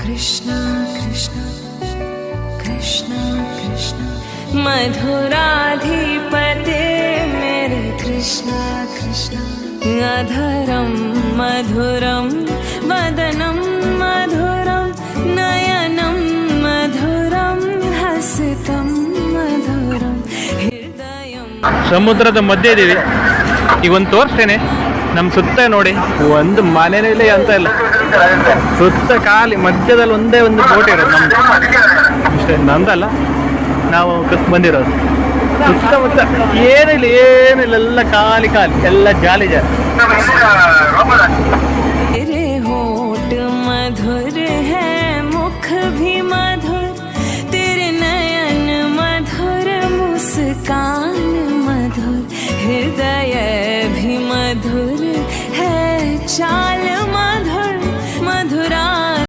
कृष्ण कृष्ण कृष्ण कृष्ण मधुराधिपते मेरे कृष्ण कृष्ण अधरं मधुरं वदनं मधुरं नयनं मधुरं हसितं मधुरं हृदयं ಸಮುದ್ರದ ಮಧ್ಯೆ ಇದೀವಿ ಈಗ ಒಂದು ತೋರಿಸ್ತೇನೆ ನಮ್ಮ ಸುತ್ತ ನೋಡಿ ಒಂದು ಮನೆನೂ ಇಲ್ಲ ಅಂತ ಇಲ್ಲ ಸುತ್ತ ಖಾಲಿ ಮಧ್ಯದಲ್ಲಿ ಒಂದೇ ಒಂದು ಬೋಟ್ ಇರೋದು ನಮ್ದು ಇಷ್ಟೇ ನಂದಲ್ಲ ನಾವು ಕತ್ ಬಂದಿರೋದು ಸುತ್ತಮುತ್ತ ಏನಿಲ್ಲ ಏನಿಲ್ಲ ಎಲ್ಲ ಖಾಲಿ ಖಾಲಿ ಎಲ್ಲ ಜಾಲಿ ಜಾಲಿ तेरे होठ मधुर है मुख भी मधुर तेरे नयन मधुर मुस्कान मधुर हृदय भी मधुर shine